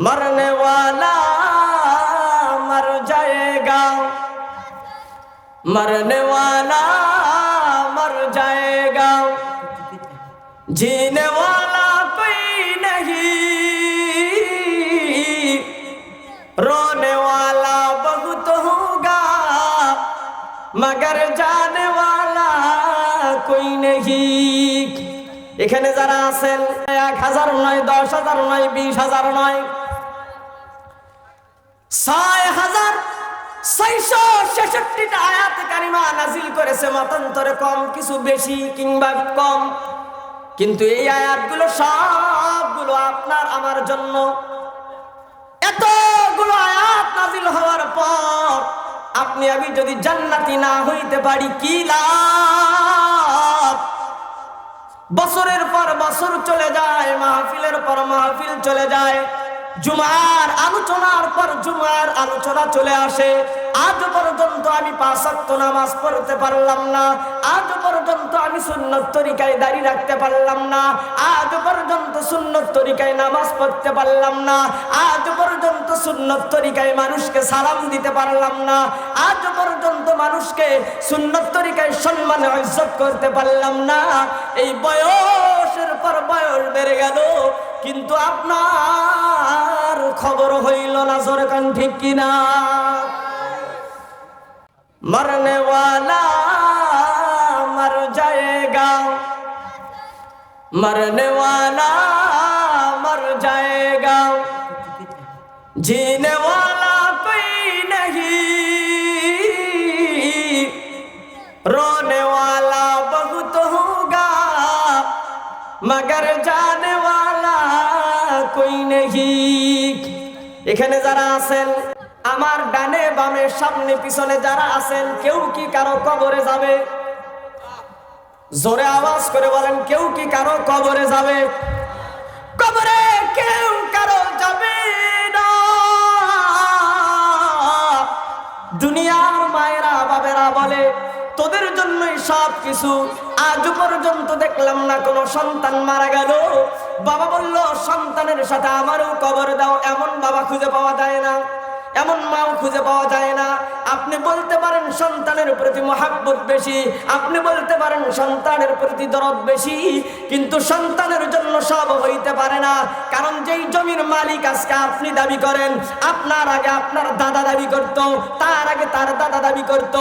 মরনে মর যায়গা মরনে মর যায়গা জিনে রোনে বহুত হুগা মগর জানি এখানে যারা আছেন, এক হাজার নয়, দশ হাজার নয়, বিশ হাজার নয় ছয় হাজার ছয়শো ছেষট্টিটা আয়াত কারিমা নাজিল করেছে। মতান্তরে কম, কিছু বেশি কিংবা কম। কিন্তু এই আয়াতগুলো সবগুলো আপনার, আমার জন্য। এতগুলো আয়াত নাজিল হওয়ার পর আপনি, আমি যদি জান্নাতি না হইতে পারি, কি লাভ? বছরের পর বছর চলে যায়, মাহফিলের পর মাহফিল চলে যায়। জুমার আলোচনার পর জুমার আলোচনা চলে আসে। আজ পর্যন্ত আমি পাঁচাত্ত নামাজ পড়তে পারলাম না। আজ পর্যন্ত আমি সুন্নত তরিকায় দাঁড়িয়ে রাখতে পারলাম না। আজ পর্যন্ত সুন্নত তরিকায় নামাজ পড়তে পারলাম না। আজ পর্যন্ত সুন্নত তরিকায় মানুষকে সালাম দিতে পারলাম না। আজ পর্যন্ত মানুষকে সুন্নত তরিকায় সম্মান ইজ্জত করতে পারলাম না। এই বয়সের পর বয়স বেড়ে গেল। কিন্তু আপনার খবর হইল না সরকার ঠিক কিনা? মরনে মর জায়গা। মরনে এখানে যারা আছেন, আমার ডানে বামে সামনে পিছনে যারা আছেন, কেউ কি কারও কবরে যাবে? জোরে আওয়াজ করে বলেন, কেউ কি কারও কবরে যাবে? কবরে কেউ কারও যাবে না। দুনিয়ার মায়েরা বাবেরা বলে, তোদের জন্যই সব কিছু আজ পর্যন্ত দেখলাম না, কোনো সন্তান মারা গেল। বাবা বলল, সন্তানের সাথে আমারও কবর দাও, এমন বাবা খুঁজে পাওয়া যায় না, এমন মাও খুঁজে পাওয়া যায় না। আপনি বলতে পারেন সন্তানের প্রতি মহাব্বত বেশি, আপনি বলতে পারেন সন্তানের প্রতি দরদ বেশি, কিন্তু সন্তানের জন্য সব হইতে পারে না। কারণ যেই জমির মালিক আজকে আপনি দাবি করেন, আপনার আগে আপনার দাদা দাবি করত, তার আগে তার দাদা দাবি করত,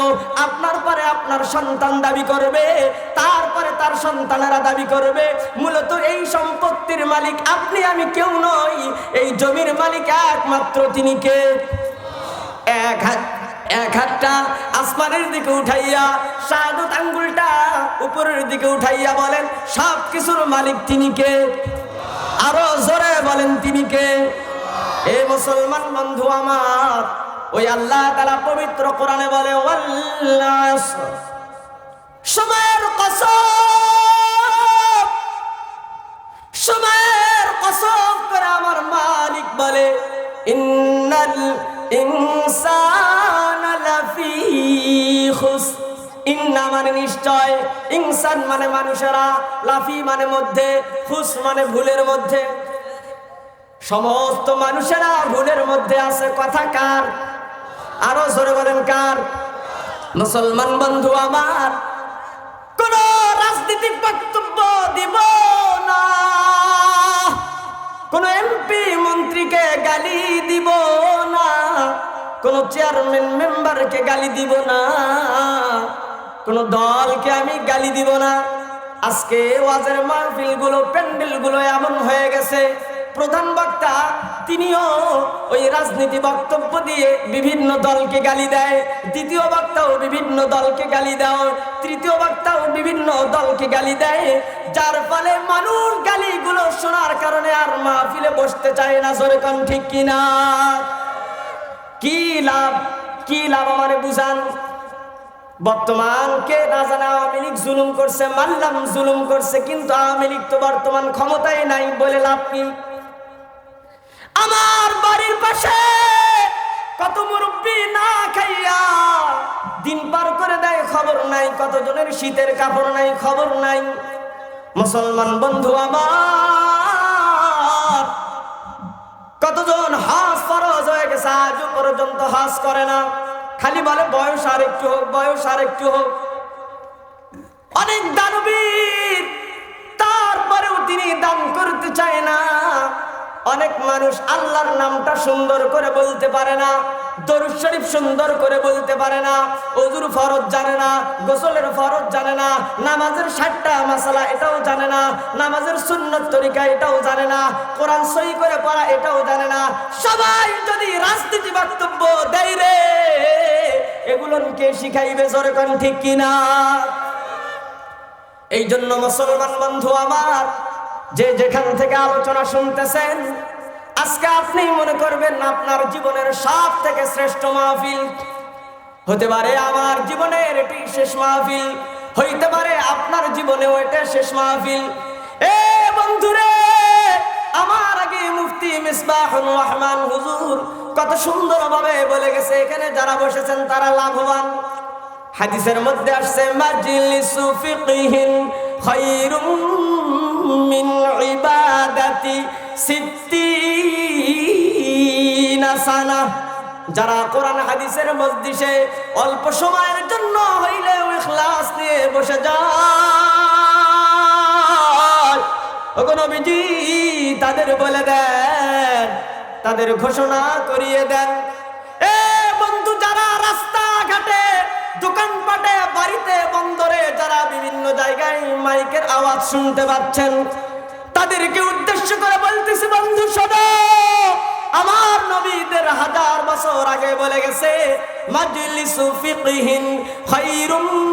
আপনার পরে আপনার সন্তান দাবি করবে তারপরে তার সন্তানেরা দাবি করবে। মূলত এই সম্পত্তির মালিক আপনি, আমি কেউ নই। এই জমির মালিক একমাত্র তিনি কে? এক হাত এক হাতটা আসমানের দিকে উঠাইয়া শাহাদত আঙ্গুলটা উপরের দিকে উঠাইয়া বলেন সব কিছুর মালিক তিনি কে? আরও জোরে বলেন, তিনি কে? এ মুসলমান বন্ধু আমার, ওই আল্লাহ তালা পবিত্র কোরআনে বলে সময়ের কসম সময়ের কসম করে আমার মালিক বলে, ইন্নাল ইনসান মানে নিশ্চয়। মানে মানুষেরা, লাফি মানে মধ্যে, খুস মানে ভুলের মধ্যে। সমস্ত মানুষেরা ভুলের মধ্যে আছে, কথা কার? আরও জোরে বলেন কার? মুসলমান বন্ধু আমার, কোন রাজনীতিক বক্তব্য দিব না। কোন এমপি মন্ত্রীকে গালি দিব না। কোন চেয়ারম্যান মেম্বারকে গালি দিব না। কোন দলকে আমি গালি দিব না। আজকে ওয়াজের মাহফিলগুলো প্যান্ডেলগুলো এমন হয়ে গেছে। প্রধান বক্তা, তিনিও ওই রাজনীতি বক্তব্য দিয়ে বিভিন্ন দলকে গালি দেয়। দ্বিতীয় বক্তাও বিভিন্ন দলকে গালি দেয়। তৃতীয় বক্তাও বিভিন্ন দলকে গালি দেয়। যার ফলে মানুষ গালিগুলো শোনার কারণে আর মাহফিলে বসতে চায় না। সরকম ঠিক কিনা? কি লাভ? কি লাভ আমারে বুঝান? বর্তমান কে না জানে আওয়ামী লীগ জুলুম করছে, মানলাম জুলুম করছে, কিন্তু আওয়ামী লীগ তো বর্তমান ক্ষমতায় নাই বলে লাভ কি? আমার বাড়ির পাশে কত মুরব্বী না খাইয়া দিন পার করে দেয় খবর নাই, কতজনের শীতের কাপড় নাই, খবর নাই। মুসলমান বন্ধু আমার কতজন হজ ফরজ হয়ে গেছে আজও পর্যন্ত হজ করে না। খালি বলে বয়স আর একটু হোক, বয়স আর একটু হোক। অনেক দানবীর, তারপরেও তিনি দান করতে চায় না। অনেক মানুষ আল্লাহর নামটা সুন্দর করে বলতে পারে না, দরুদ শরীফ সুন্দর করে বলতে পারে না অজুর ফরজ জানে না, গোসলের ফরজ জানে না, নামাজের ষাটটা মাসালা এটাও জানে না, নামাজের সুন্নত তরিকা এটাও জানে না, কোরআন সই করে পড়া এটাও জানে না। সবাই যদি রাজনীতি বক্তব্য দেয় রে এগুলোকে শিখাইবে জোরে কোন ঠিক কিনা? এই জন্য মুসলমান বন্ধু আমার যে যেখান থেকে আলোচনা শুনতেছেন, আজকে আপনি মনে করবেন আপনার জীবনের সব থেকে শ্রেষ্ঠ মাহফিল। হতে পারে আমার জীবনের এটি শেষ মাহফিল, হইতে পারে আপনার জীবনেও এটা শেষ মাহফিল। এ বন্ধুরে, আমার আগে মুফতি মিসবাহুর রহমান হুজুর কত সুন্দরভাবে বলে গেছে, এখানে যারা বসেছেন তারা লাভবান। হাদিসের মধ্যে আসছে, মাজলিসু ফিকহিন খায়রুম মিন ইবাদাতি সিত্তিনা সানা যারা কোরআন হাদিসের মজলিসে অল্প সময়ের জন্য হইলেও ইখলাস নিয়ে বসে যায়। নবীজি, তাদের বলে দেন, তাদের ঘোষণা করিয়ে দেন। এ বন্ধু, যারা রাস্তাঘাটে দোকানপাটে বাড়িতে, বন্দরে যারা বিভিন্ন জায়গায় মাইকের আওয়াজ শুনতে পাচ্ছেন, তাদেরকে উদ্দেশ্য করে বলতেছি, বন্ধু সদা আমার নবীদের হাজার বছর আগে বলে গেছে, মাজলিসু ফিকহিন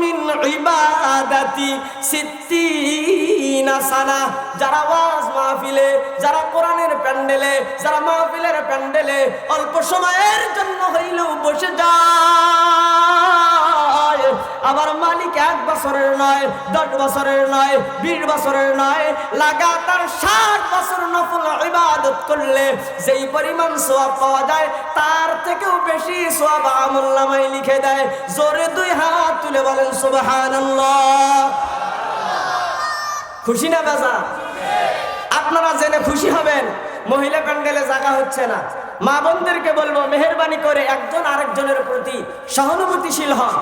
মিন ইবাদাতি সিত্তিনা সানা। যারা ওয়াজ মাহফিলে, যারা কোরআনের প্যান্ডেলে, যারা মাহফিলের প্যান্ডেলে অল্প সময়ের জন্য হইলেও বসে যায়। আবার মালিক এক বছরের নয়, দশ বছরের নয়, বিশ বছরের নয়, লাগাতার ষাট বছর নফল ইবাদত করলে যেই পরিমাণ সোয়াব পাওয়া যায়, তার থেকেও বেশি সোয়াব আমল লিখে দেয়। জোরে দুই হাত তুলে বলেন, সুবহানাল্লাহ। খুশি না বেজা? আপনারা জেনে খুশি হবেন, মহিলা প্যান্ডেলে জায়গা হচ্ছে না। মা বোনদেরকে বলব, মেহরবানি করে একজন আরেকজনের প্রতি সহানুভূতিশীল হন।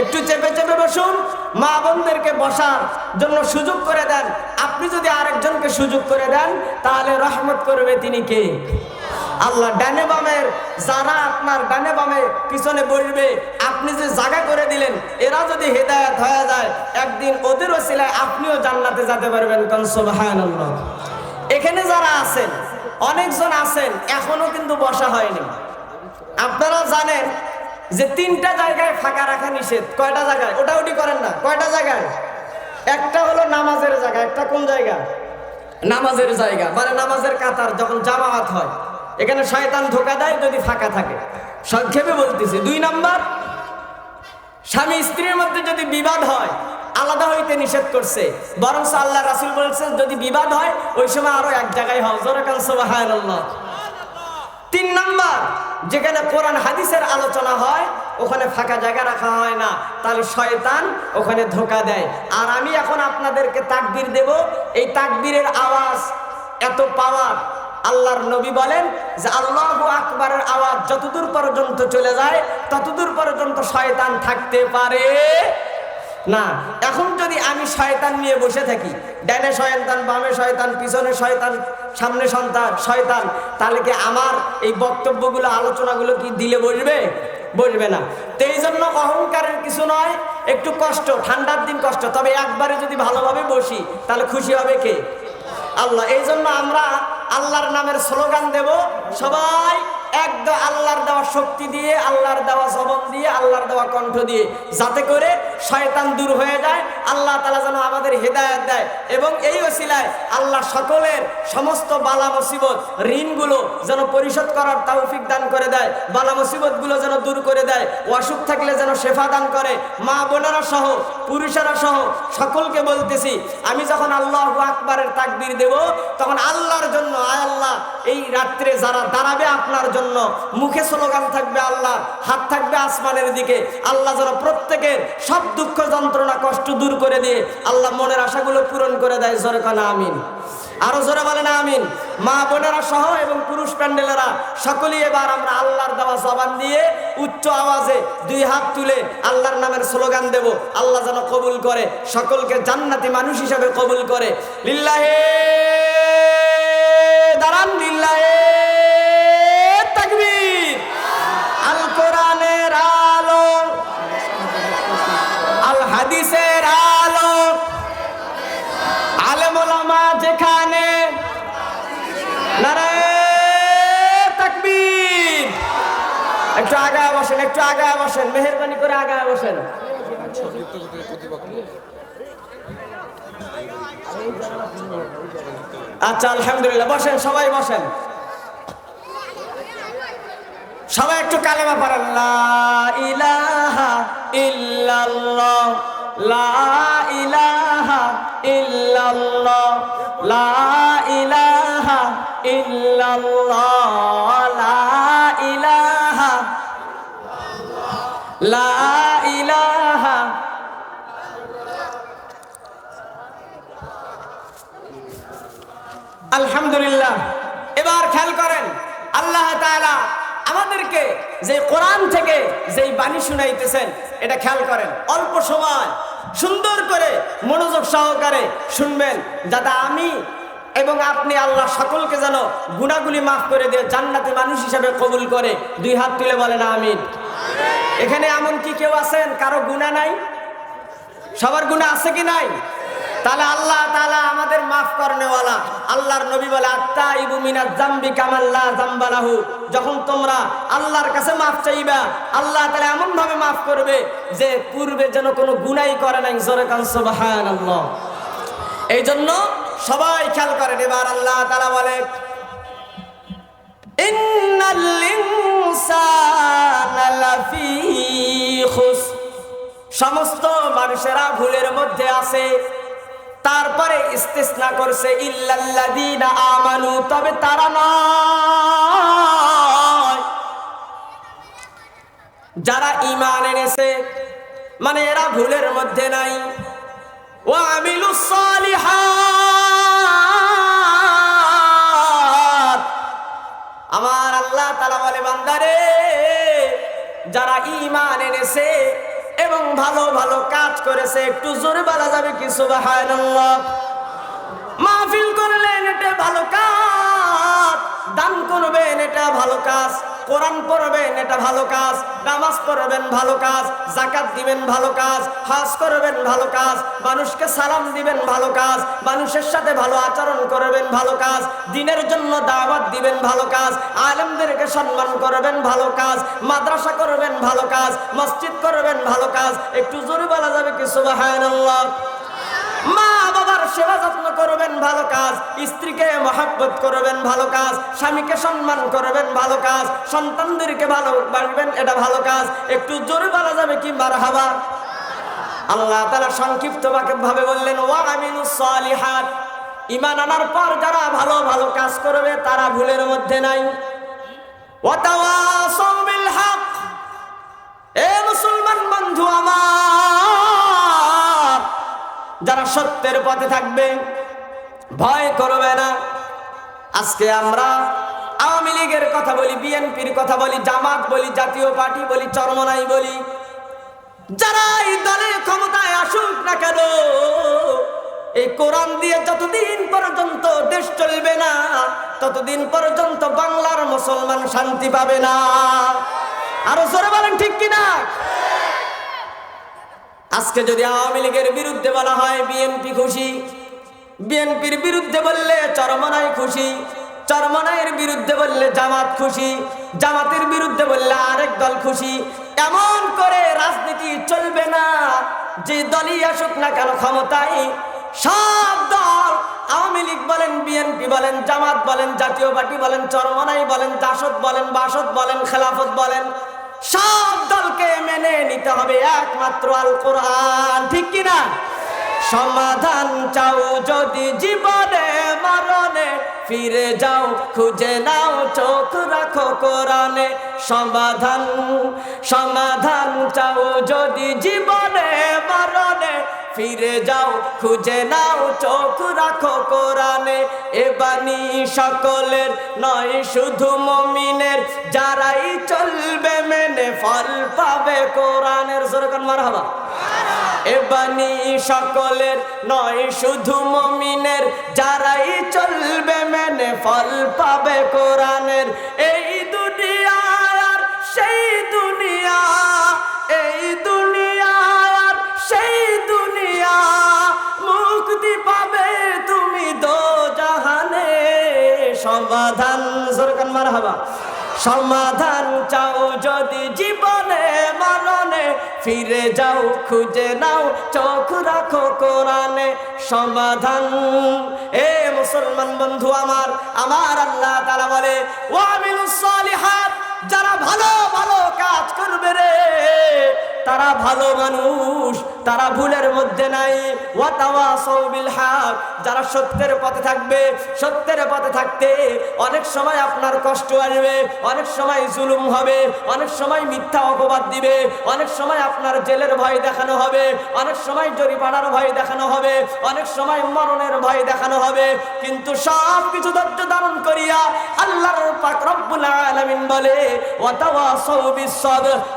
একটু চেপে চেপে বসুন। মা বোনদেরকে বসার জন্য সুযোগ করে দেন। আপনি যদি আরেকজনকে সুযোগ করে দেন, তাহলে রহমত করবে তিনি কে? আল্লাহ ডানে বামের যারা আপনার ডানে বামে পিছনে বসবে, আপনি যে জায়গা করে দিলেন, এরা যদি হেদায়ত হয়ে যায়, একদিন ওদের ওসিলায় আপনিও জান্নাতে যেতে পারবেন সুবহানাল্লাহ। এখানে যারা আছেন, অনেকজন আছেন, এখনও কিন্তু বসা হয়নি। আপনারা জানেন যে তিনটা জায়গায় ফাঁকা রাখা নিষেধ, কয়টা জায়গায়? ওটা ওটি করেন না, কয়টা জায়গায়? একটা হলো নামাজের জায়গা, একটা কোন জায়গা? নামাজের জায়গা মানে নামাজের কাতার যখন জামায়াত হয়, এখানে শয়তান ধোকা দেয় যদি ফাঁকা থাকে। সংক্ষেপে বলতেছি, দুই নাম্বার, স্বামী স্ত্রীর মধ্যে যদি বিবাদ হয়, আলাদা হইতে নিষেধ করছে বরং আল্লাহ রাসুল বলছেন যদি বিবাদ হয়, ওই সময় আরও এক জায়গায় হও জোরে কান সুবহানাল্লাহ। তিন নাম্বার, যেখানে কোরআন হাদিসের আলোচনা হয়, ওখানে ফাঁকা জায়গা রাখা হয় না। তাহলে শয়তান ওখানে ধোকা দেয়। আর আমি এখন আপনাদেরকে তাকবীর দেব। এই তাকবীরের আওয়াজ এত পাওয়ার আল্লাহর নবী বলেন যে, আল্লাহু আকবারের আওয়াজ যতদূর পর্যন্ত চলে যায়, ততদূর পর্যন্ত শয়তান থাকতে পারে। না, এখন যদি আমি শয়তান নিয়ে বসে থাকি, ডানে শয়তান, বামে শয়তান, পিছনে শয়তান, সামনে সন্তান, শয়তান, তাহলে কি আমার এই বক্তব্যগুলো, আলোচনাগুলো কি দিলে বসবে? বসবে না। তো এই জন্য অহংকারের কিছু নয়, একটু কষ্ট, ঠান্ডার দিন কষ্ট। তবে একবারে যদি ভালোভাবে বসি, তাহলে খুশি হবে কে? আল্লাহ। এই জন্য আমরা আল্লাহর নামের স্লোগান দেব, সবাই এক আল্লাহর দেওয়া শক্তি দিয়ে, আল্লাহর দেওয়া জবন দিয়ে, আল্লাহর দেওয়া কণ্ঠ দিয়ে, যাতে করে শয়তান দূর হয়ে যায়, আল্লাহ তালা যেন আমাদের হেদায়ত দেয়। এবং এই ওসিলায় আল্লাহ সকলের সমস্ত বালা মুসিবত, ঋণগুলো যেন পরিশোধ করার তৌফিক দান করে দেয়, বালা মুসিবতগুলো যেন দূর করে দেয়, অসুখ থাকলে যেন শেফা দান করে, মা বোনেরা সহ পুরুষেরা সহ সকলকে বলতেছি, আমি যখন আল্লাহ আকবারের তাকবির দেব, তখন আল্লাহর জন্য, আয় আল্লাহ, এই রাত্রে যারা দাঁড়াবে আপনার জন্য, মুখে স্লোগান থাকবে আল্লাহ হাত থাকবে আসমানের দিকে, আল্লাহ যেন প্রত্যেকের সব দুঃখ যন্ত্রণা, কষ্ট দূর করে দিয়ে আল্লাহ মনের আশাগুলো পূরণ করে দেয় জরকানা আমিন। আরও জোরে বলেন, আমিন। মা বোনেরা সহ এবং পুরুষ প্যান্ডেলেরা সকলেই এবার আমরা আল্লাহর দেওয়া জবান দিয়ে উচ্চ আওয়াজে দুই হাত তুলে আল্লাহর নামের স্লোগান দেব। আল্লাহ যেন কবুল করে, সকলকে জান্নাতি মানুষ হিসাবে কবুল করে। লিল্লাহে, দাঁড়ান লিল্লাহে। একটু আগায় বসেন, একটু আগায় বসেন, মেহেরবানি করে আগায় বসেন। আচ্ছা আলহামদুলিল্লাহ, বসেন, সবাই বসেন। সবাই একটু কালেমা পড়েন, লা ইলাহা ইল্লাল্লাহ, লা ইলাহা ইল্লাল্লাহ, লা ইলাহা ইল্লাল্লাহ। যে কোরআন থেকে যেই বাণী শুনাইতেছেন, এটা খেয়াল করেন। অল্প সময় সুন্দর করে মনোযোগ সহকারে শুনবেন, যাতে আমি এবং আপনি আল্লাহ সকলকে যেন গুণাগুলি মাফ করে দিয়ে জান্নাতি মানুষ হিসাবে কবুল করে। দুই হাত তুলে বলেন, আমিন। এখানে এমন কি কেউ আছেন? কারও গুণা নাই? সবার গুণা আছে কি নাই? তাহলে আল্লাহ তালা আমাদের মাফ করনেওয়ালা। আল্লাহর নবী বলে আত্তা ইবু মিনাজ জামবি কামাল্লা জামবালাহু যখন তোমরা আল্লাহর কাছে মাফ চাইবা, আল্লাহ তাআলা এমন ভাবে মাফ করবে যে পূর্বে যেন কোনো গুনাই করে নাই। জোরে এই জন্য সবাই খেয়াল করেন। এবার আল্লাহ তাআলা বলে সমস্ত মানুষেরা ভুলের মধ্যে আছে। তারপরে ইস্তেসনা করছে, ইল্লাল্লাযীনা আমানু তবে তারা নয়। যারা ঈমান এনেছে মানে এরা ভুলের মধ্যে নাই। ও আমিলু সালিহাত আমার আল্লাহ তাআলা বলে, বান্দারে, যারা ঈমান এনেছে এবং ভালো ভালো কাজ করেছে। একটু জোরে বলা যাবে কি? সুবহানাল্লাহ। মাহফিল করলেন, এটা ভালো কাজ। দান করবেন, এটা ভালো কাজ। কোরআন পড়বেন এটা ভালো কাজ নামাজ পড়বেন ভালো কাজ জাকাত দিবেন ভালো কাজ হাজ করবেন ভালো কাজ মানুষকে সালাম দিবেন ভালো কাজ মানুষের সাথে ভালো আচরণ করবেন ভালো কাজ দিনের জন্য দাওয়াত দিবেন ভালো কাজ আলেমদেরকে সম্মান করবেন ভালো কাজ মাদ্রাসা করবেন ভালো কাজ মসজিদ করবেন ভালো কাজ একটু জোরে বলা যাবে কি সুবহানাল্লাহ মা বাবার সেবা যত্ন করবেন ভালো কাজ, স্ত্রীকে মহাব্বত করবেন ভালো কাজ, স্বামীকে সম্মান করবেন ভালো কাজ, সন্তানদেরকে ভালোবাসবেন এটা ভালো কাজ। একটু জোরে বলা যাবে কি? মার হাবা আল্লাহ তারা সংক্ষিপ্ত ভাবে বললেন, ওয়া আমিনুস সালিহাত। ইমান আনার পর যারা ভালো ভালো কাজ করবে, তারা ভুলের মধ্যে নাই। এ মুসলমান বন্ধু আমার যারা সত্যের পথে থাকবে। ভয় করবে না। আজকে আমরা আওয়ামী লীগের কথা বলি, বিএনপির কথা বলি, জামাত বলি, জাতীয় পার্টি বলি, চরমনাই বলি। যারা এই দলে ক্ষমতায় আসুক না কেন, এই কোরআন দিয়ে যতদিন পর্যন্ত দেশ চলবে না, ততদিন পর্যন্ত বাংলার মুসলমান শান্তি পাবে না। আরও জোরে বলেন ঠিক কিনা? আজকে যদি আওয়ামী লীগের বিরুদ্ধে বলা হয় বিএনপি খুশি বিএনপির বিরুদ্ধে বললে চরমনাই খুশি, চরমনাইয়ের বিরুদ্ধে বললে জামাত খুশি, জামাতের বিরুদ্ধে বললে আরেক দল খুশি, এমন করে রাজনীতি চলবে না। যে দলই আসুক না কেন ক্ষমতায়, সব দল আওয়ামী লীগ বলেন বিএনপি বলেন, জামাত বলেন, জাতীয় পার্টি বলেন, চরমনাই বলেন জাসদ বলেন বাসদ বলেন, খেলাফত বলেন সব দলকে মেনে নিতে হবে একমাত্র আল কোরআন। ঠিক কিনা? সমাধান চাও যদি জীবনে, মরণে। ফিরে যাও, খুঁজে নাও, চোখ রাখো কোরআনে। সমাধান সমাধান চাও যদি জীবনে, মরণে। ফিরে যাও, খুঁজে নাও, চোখ রাখো কোরআনে। এ বাণী সকলের নয়, শুধু মমিনের। যারাই চলবে মেনে ফল পাবে কোরআনের। সরকার মার হবা এ বাণী সকলের নয়, শুধু মমিনের। যারাই চলবে মেনে ফল পাবে কোরআনের। এই সমাধান চাও যদি জীবনে মরণে, ফিরে যাও, খুঁজে নাও, চোখ রাখো কোরআনে সমাধান। এ মুসলমান বন্ধু আমার আমার আল্লাহ তারা বলে ওয়ামিলুস সালিহাত যারা ভালো ভালো কাজ করবে রে, তারা ভালো মানুষ। তারা ভুলের মধ্যে নাই। যারা সত্যের পথে থাকবে, সত্যের পথে থাকতে অনেক সময় আপনার কষ্ট আসবে, অনেক সময় জুলুম হবে, অনেক সময় মিথ্যা অপবাদ দিবে, অনেক সময় আপনার জেলের ভয় দেখানো হবে, অনেক সময় জরিমানার ভয় দেখানো হবে, অনেক সময় মরণের ভয় দেখানো হবে। কিন্তু সব কিছু ধৈর্য ধারণ করিয়া আল্লাহর রব্বুল আলামিন বলে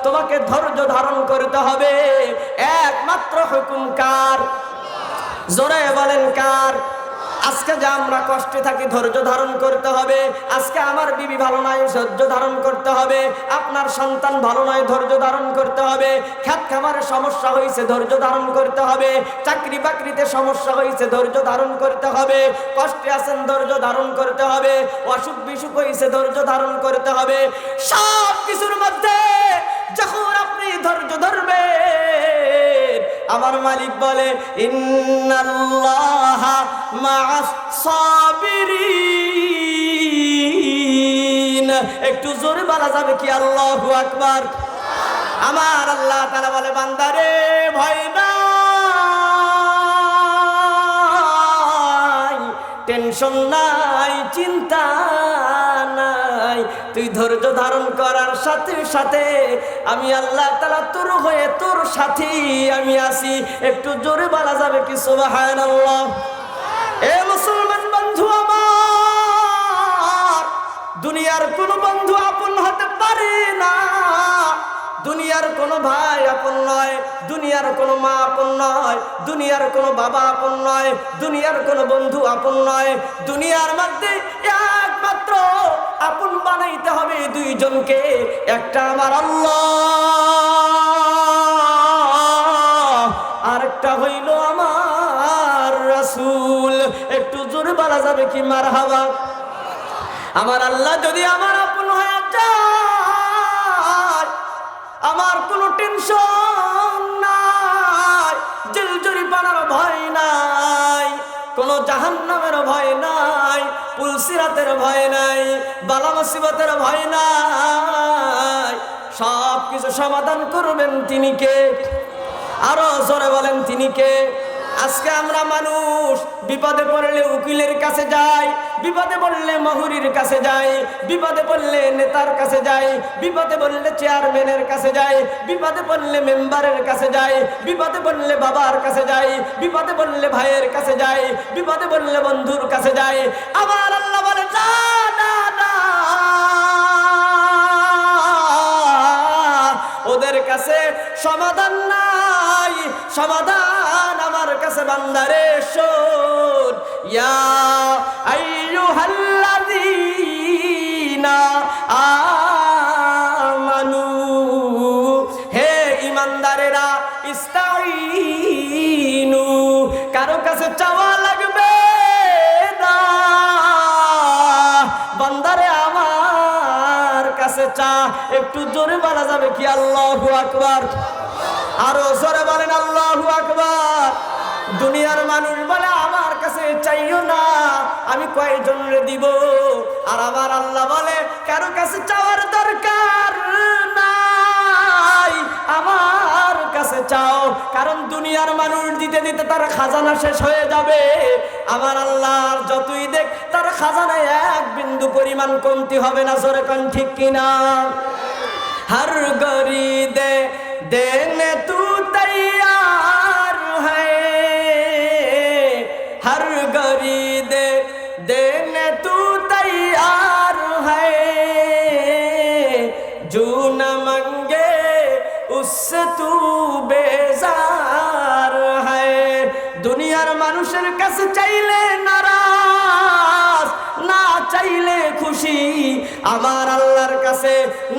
তোমাকে ধৈর্য ধারণ করতে হবে। একমাত্র হুকুম কার? জোরে বলেন কার? আজকে যে আমরা কষ্টে থাকি, ধৈর্য ধারণ করতে হবে। আজকে আমার বিবি ভালো নয় ধৈর্য ধারণ করতে হবে। আপনার সন্তান ভালো নয়, ধৈর্য ধারণ করতে হবে। খ্যাত খামারে সমস্যা হয়েছে, ধৈর্য ধারণ করতে হবে। চাকরি বাকরিতে সমস্যা হয়েছে, ধৈর্য ধারণ করতে হবে। কষ্টে আছেন, ধৈর্য ধারণ করতে হবে। অসুখ বিসুখ হয়েছে, ধৈর্য ধারণ করতে হবে। সব কিছুর মধ্যে যখন আপনি ধৈর্য ধরবেন আমার মালিক বলে একটু জোরে বলা যাবে কি? আল্লাহু আকবার। আমার আল্লাহ তাআলা বলে, বান্দারে, ভয় নাই টেনশন নাই, চিন্তা নাই। তুই ধৈর্য ধারণ করার সাথে সাথে আমি আল্লাহ তালা তোর হয়ে তোর সাথী আমি আসি একটু জোরে বলা যাবে কি সুবাহান এ মুসলমান বন্ধু আমার, দুনিয়ার কোন বন্ধু আপন হতে পারে না। দুনিয়ার কোনো ভাই আপন নয়, দুনিয়ার কোনো মা আপন নয়, দুনিয়ার কোনো বাবা আপন নয়, দুনিয়ার কোনো বন্ধু আপন নয়। দুনিয়ার মধ্যে একমাত্র আপন বানাইতে হবে দুইজনকে, একটা আমার আল্লাহ, আরেকটা হইল আমার রাসূল। একটু জোরে বলা যাবে কি মার হাওয়া আমার আল্লাহ যদি আমার আপন হয়ে যায় আমার কোনো টেনশন নাই জেল জরিপানার ভয় নাই, কোনো জাহান্নামের ভয় নাই, পুলসিরাতের ভয় নাই, বালা মুসিবতের ভয় নাই। সব কিছু সমাধান করবেন তিনি কে? আরও জোরে বলেন তিনি কে? আজকে আমরা মানুষ, বিপদে পড়লে উকিলের কাছে যাই, বিপদে পড়লে মহুরির কাছে যাই, বিপদে পড়লে নেতার কাছে যাই, বিপদে পড়লে চেয়ারম্যানের কাছে যাই, বিপদে পড়লে মেম্বারের কাছে যাই, বিপদে পড়লে বাবার কাছে যাই, বিপদে পড়লে ভাইয়ের কাছে যাই, বিপদে পড়লে বন্ধুর কাছে যাই। আবার আল্লাহ বলে ওদের কাছে সমাধান নাই, সমাধান কাছে বান্দারে, শোন। ইয়া আইয়ুহাল্লাযীনা আমানু। হে ইমানদারেরা ইস্তাইনু কারও কাছে চাওয়া লাগবে না। বান্দারে, আমার কাছে চা। একটু জোরে বলা যাবে কি? আল্লাহু আকবার। আরও জোরে বলেন, আল্লাহু আকবার। দুনিয়ার মানুষ বলে, আমার কাছে চাইও না, আমি কয়েকজন দিব? আর আবার আল্লাহ বলে, কারও কাছে চাওয়ার দরকার নাই, আমার কাছে চাও। কারণ দুনিয়ার মানুষ দিতে দিতে তার খাজানা শেষ হয়ে যাবে। আমার আল্লাহর যতই দেখ, তার খাজানায় এক বিন্দু পরিমাণ কমতি হবে না সরে কন ঠিক কিনা? হার গরি দে দেনে তুই কাছে চাইলে নারাজ, না চাইলে খুশি। আমার আল্লাহর কাছে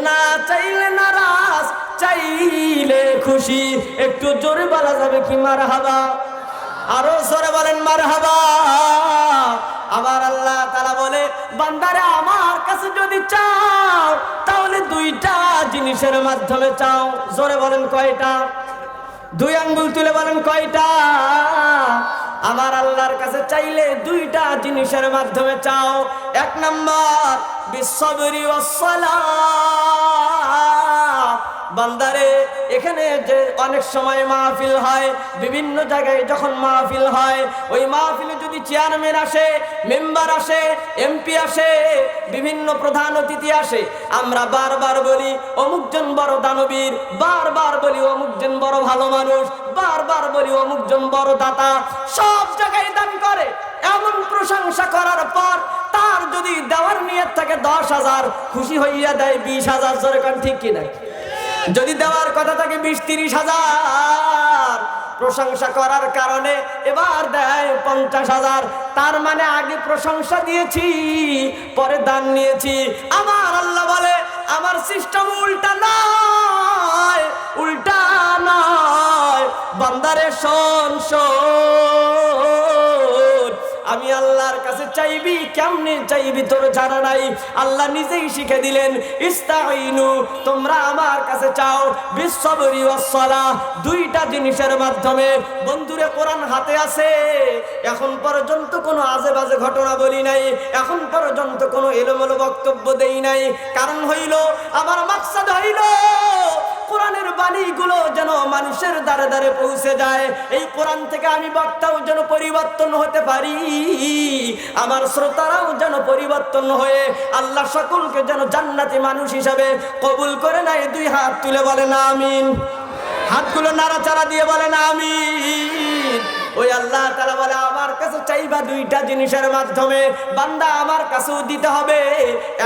না চাইলে নারাজ, চাইলে খুশি। একটু জোরে বলা যাবে কি মার হাবা আরও জোরে বলেন মার হাবা আবার আল্লাহ তারা বলে, বান্দারে আমার কাছে যদি চাও, তাহলে দুইটা জিনিসের মাধ্যমে চাও। জোরে বলেন কয়টা? দুই আঙ্গুল তুলে বলেন কয়টা? আমার আল্লাহর কাছে চাইলে দুইটা জিনিসের মাধ্যমে চাও। এক নাম্বার বিশ্ববরি বান্দারে, এখানে যে অনেক সময় মাহফিল হয়, বিভিন্ন জায়গায় যখন মাহফিল হয়, ওই মাহফিলে যদি চেয়ারম্যান আসে, মেম্বার আসে, এমপি আসে, বিভিন্ন প্রধান অতিথি আসে, আমরা বারবার বলি অমুকজন বড় দানবীর, বারবার বলি অমুকজন বড় ভালো মানুষ, বারবার বলি অমুকজন বড় দাতা। সব জায়গায় দান করে, এমন প্রশংসা করার পর, তার যদি দেওয়ার নিয়ত থাকে দশ হাজার, খুশি হইয়া দেয় বিশ হাজার সরকার ঠিক কিনা? যদি দেওয়ার কথা থাকে বিশ তিরিশ হাজার, প্রশংসা করার কারণে এবার দেয় পঞ্চাশ হাজার। তার মানে আগে প্রশংসা দিয়েছি, পরে দান নিয়েছি। আমার আল্লাহ বলে, আমার সিস্টেম উল্টা নয় উল্টা নয়। বান্দারে শোন শোন। কাছে চাইবি, কেমনে চাইবি তোর জানা নাই? আল্লাহ নিজেই শিখে দিলেন ইস্তাইনু তোমরা আমার কাছে চাও বিশ্ববরি ওয়াসসালা দুইটা জিনিসের মাধ্যমে, বন্ধুরে, কোরআন হাতে আছে, এখন পর্যন্ত কোনো আজে বাজে ঘটনা বলি নাই, এখন পর্যন্ত কোনো এলোমেলো বক্তব্য দেই নাই। কারণ হইল, আমার মাকসাদ হইল কোরআনের বাণীগুলো যেন মানুষের দ্বারে দ্বারে পৌঁছে যায়। এই কোরআন থেকে আমি বক্তাও যেন পরিবর্তন হতে পারি। আমার শ্রোতারাও যেন পরিবর্তন হয়ে আল্লাহ সকলকে যেন জান্নাতি মানুষ হিসাবে কবুল করে নেয়। দুই হাত তুলে বলে না আমিন। হাতগুলো নাড়াচাড়া দিয়ে বলে না আমিন। ওই আল্লাহ তারা বলে, আমার চাইবা দুইটা জিনিসের মাধ্যমে বান্দা আমার কাছেও দিতে হবে।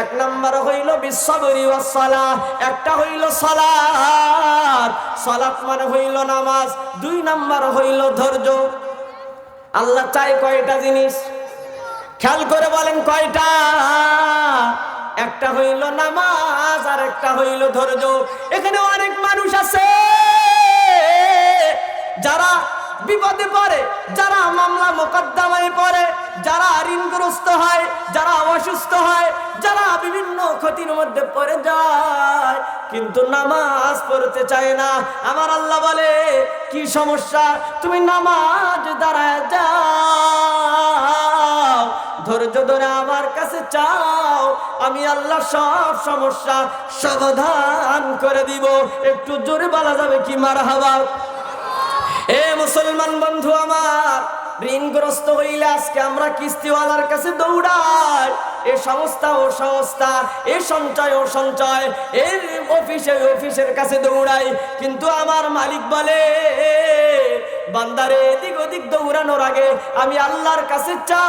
এক নাম্বার হইল বিশ্ববরি সলা একটা হইল সালাত। সালাত মানে হইল নামাজ, দুই নাম্বার হইল ধৈর্য। আল্লাহ চাই কয়টা জিনিস? খেয়াল করে বলেন কয়টা? একটা হইল নামাজ আর একটা হইল ধৈর্য। এখানে অনেক মানুষ আছে যারা বিপদে পড়ে, যারা মামলা মোকদ্দমায় পড়ে, যারা ঋণগ্রস্ত হয়, যারা অসুস্থ হয়, যারা বিভিন্ন ক্ষতির মধ্যে পড়ে যায়, কিন্তু নামাজ পড়তে চায় না। আমার আল্লাহ বলে, কি সমস্যা? তুমি নামাজ দাঁড়ায় যাও, ধৈর্য ধরে আমার কাছে চাও, আমি আল্লাহ সব সমস্যা সমাধান করে দিব। একটু জোরে বলা যাবে কি মার হাওয়া এ মুসলমান বন্ধু আমার, ঋণগ্রস্ত হইলে আজকে আমরা কিস্তিওয়ালার কাছে দৌড়াই। এ সংস্থা ও সংস্থা এ সঞ্চয় ও সঞ্চয় এর অফিসে অফিসের কাছে দৌড়াই। কিন্তু আমার মালিক বলে, বান্দারে, এদিক ওদিক দৌড়ানোর আগে আমি আল্লাহর কাছে চা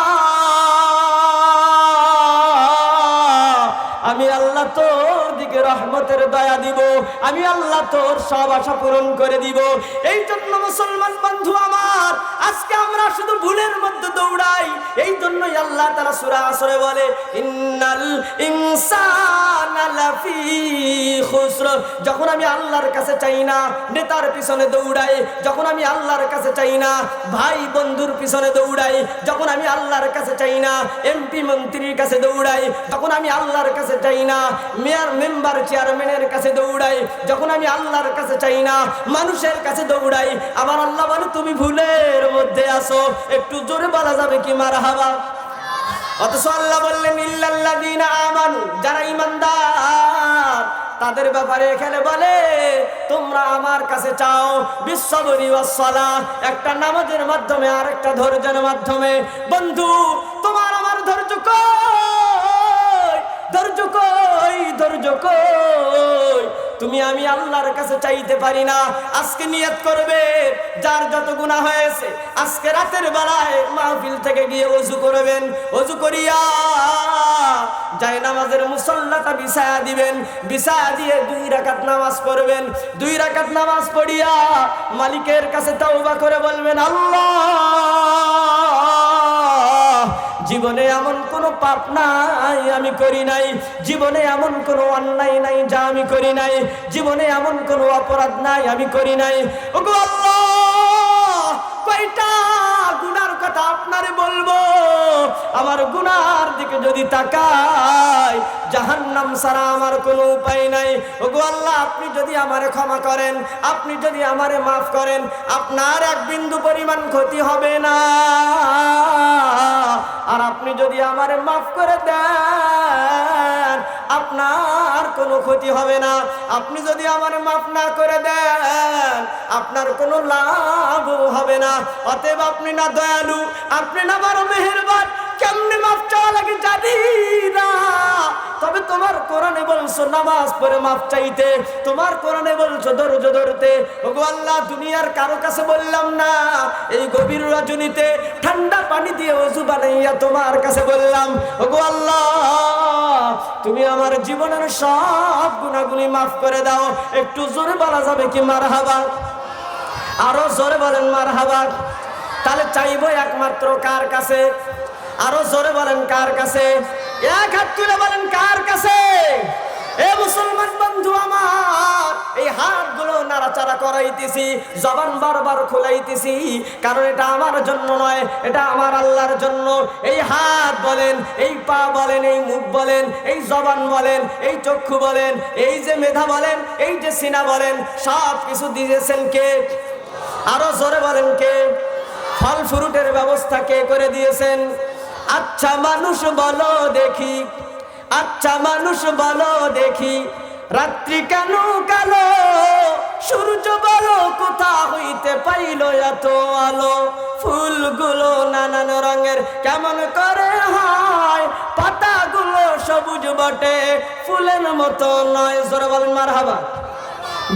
আমি আল্লাহ তোর দিকে রহমতের দয়া দিব, আমি আল্লাহ তোর সব আশা পূরণ করে দিব। এই জন্য মুসলমান বন্ধু আমার আজকে আমরা শুধু ভুলের মধ্যে দৌড়াই। এই জন্যই আল্লাহ তারা সুরা আসরে বলে, ইন্নাল ইনসানা লাফি খুসর যখন আমি আল্লাহর কাছে চাই না, নেতার পিছনে দৌড়াই। যখন আমি আল্লাহর কাছে চাই না, ভাই বন্ধুর পিছনে দৌড়াই। যখন আমি আল্লাহর কাছে চাই না, এমপি মন্ত্রীর কাছে দৌড়াই। যখন আমি আল্লাহর কাছে চাই না, মেয়র মেম্বার চেয়ারম্যানের কাছে দৌড়াই। যখন আমি আল্লাহর কাছে চাই না, মানুষের কাছে দৌড়াই। আমার আল্লাহ বলে, তুমি ভুলের মধ্যে আসো। একটু জোরে বলা যাবে কি মার হাবা অথচ আল্লাহ বললেন, ইল্লাল্লাযীনা আমানু যারা ঈমানদার, তাদের ব্যাপারে এখানে বলে, তোমরা আমার কাছে চাও ওয়াসসালা একটা নামাজের মাধ্যমে আর একটা ধৈর্যের মাধ্যমে। বন্ধু, তোমার আমার ধৈর্য কই? ধৈর্য কই? ধৈর্য কই? তুমি আমি আল্লাহর কাছে চাইতে পারি না। আজকে নিয়ত করবে, যার যত গুনাহ হয়েছে, আজকে রাতের বেলায় মাহফিল থেকে গিয়ে অজু করবেন। অজু করিয়া যায় নামাজের মুসল্লাটা বিছায়া দিবেন। বিছায়া দিয়ে দুই রাকাত নামাজ পড়বেন। দুই রাকাত নামাজ পড়িয়া মালিকের কাছে তাওবা করে বলবেন, আল্লাহ! জীবনে এমন কোনো পাপ নাই, আমি করি নাই। জীবনে এমন কোনো অন্যায় নাই যা আমি করি নাই। জীবনে এমন কোনো অপরাধ নাই, আমি করি নাই। কথা আপনারে বলব? আমার দিকে যদি তাকাই, জাহান্নাম ছাড়া আমার কোনো উপায় নাই। আপনি যদি আমারে ক্ষমা করেন, আপনি যদি আমারে মাফ করেন, আপনার এক বিন্দু পরিমাণ ক্ষতি হবে না। আর আপনি যদি আমার মাফ করে দেন, আপনার কোনো ক্ষতি হবে না। আপনি যদি আমার মাফ না করে দেন, আপনার কোনো লাভ হবে না। অতএব আপনি না দয়ালু, আপনি না বারো মেহেরবান, কেমনি মাফ চাওয়া লাগে জানি না তবে তোমার কোরআনে বলছো, নামাজ পড়ে মাফ চাইতে। তোমার কোরআনে বলছো, ধৈর্য ধরতে। ওগো আল্লাহ, দুনিয়ার কারও কাছে বললাম না। এই গভীর রজনীতে ঠান্ডা পানি দিয়ে ওযু বানাইয়া তোমার কাছে বললাম, ওগো আল্লাহ, তুমি আমার জীবনের সব গুণাগুলি মাফ করে দাও। একটু জোরে বলা যাবে কি মার হাবা আরও জোরে বলেন মার হাবা তাহলে চাইব একমাত্র কার কাছে? আরও জোরে বলেন কার কাছে? এক হাত তুলে বলেন, কার কাছে? এ মুসলমান বন্ধু আমার, এই হাতগুলো নাড়াচাড়া করাইতেছি, জবান বারবার খোলাইতেছি, কারণ এটা আমার জন্য নয়, এটা আমার আল্লাহর জন্য। এই হাত বলেন, এই পা বলেন, এই মুখ বলেন, এই জবান বলেন, এই চক্ষু বলেন, এই যে মেধা বলেন, এই যে সিনা বলেন, সব কিছু দিয়েছেন কে? আরও জোরে বলেন কে? ফল ফ্রুটের ব্যবস্থা কে করে দিয়েছেন? আচ্ছা মানুষ বলো দেখি আচ্ছা মানুষ বলো দেখি, রাত্রি কেন কালো? সূর্য বলো কোথা হইতে পাইল এত আলো? ফুলগুলো নানান রঙের কেমন করে হয়? পাতাগুলো সবুজ বটে, ফুলের মতো নয়, জোরে বলেন মার হাবা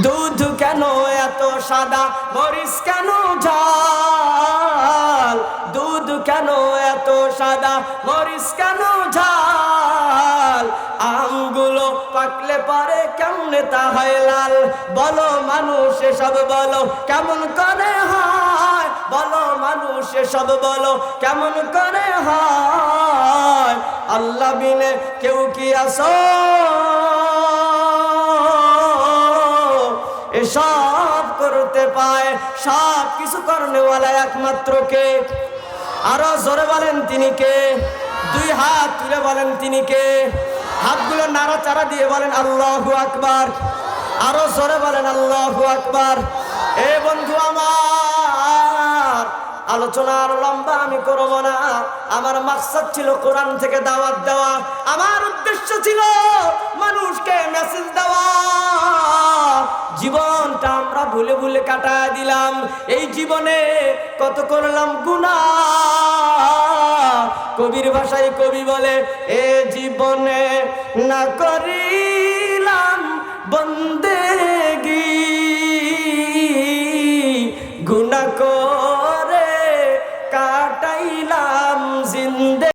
দুধ কেন এত সাদা? মরিচ কেন ঝাল? দুধ কেন এত সাদা? মরিচ কেন ঝাল? আমগুলো পাকলে পরে কেমনে তা হয় লাল? বলো মানুষ সব বলো, কেমন করে হয়? বলো মানুষ সব বলো, কেমন করে হয়? আল্লাহ বিনে কেউ কি আসো এসব করতে পায়। সব কিছু করনেওয়ালা একমাত্র কে? আরও জোরে বলেন তিনি কে? দুই হাত তুলে বলেন তিনি কে? হাতগুলো নাড়া নাড়াচাড়া দিয়ে বলেন, আল্লাহু আকবার। আরও জোরে বলেন, আল্লাহু আকবার। এ বন্ধু আমার, আলোচনা আর লম্বা, আমি করব না। আমার মাকসাদ ছিল কোরআন থেকে দাওয়াত দেওয়া। আমার উদ্দেশ্য ছিল মানুষকে মেসেজ দেওয়া। জীবনটা আমরা ভুলে ভুলে কাটায় দিলাম। এই জীবনে কত করলাম গুণা কবির ভাষায় কবি বলে, এ জীবনে না করিলাম বন্দে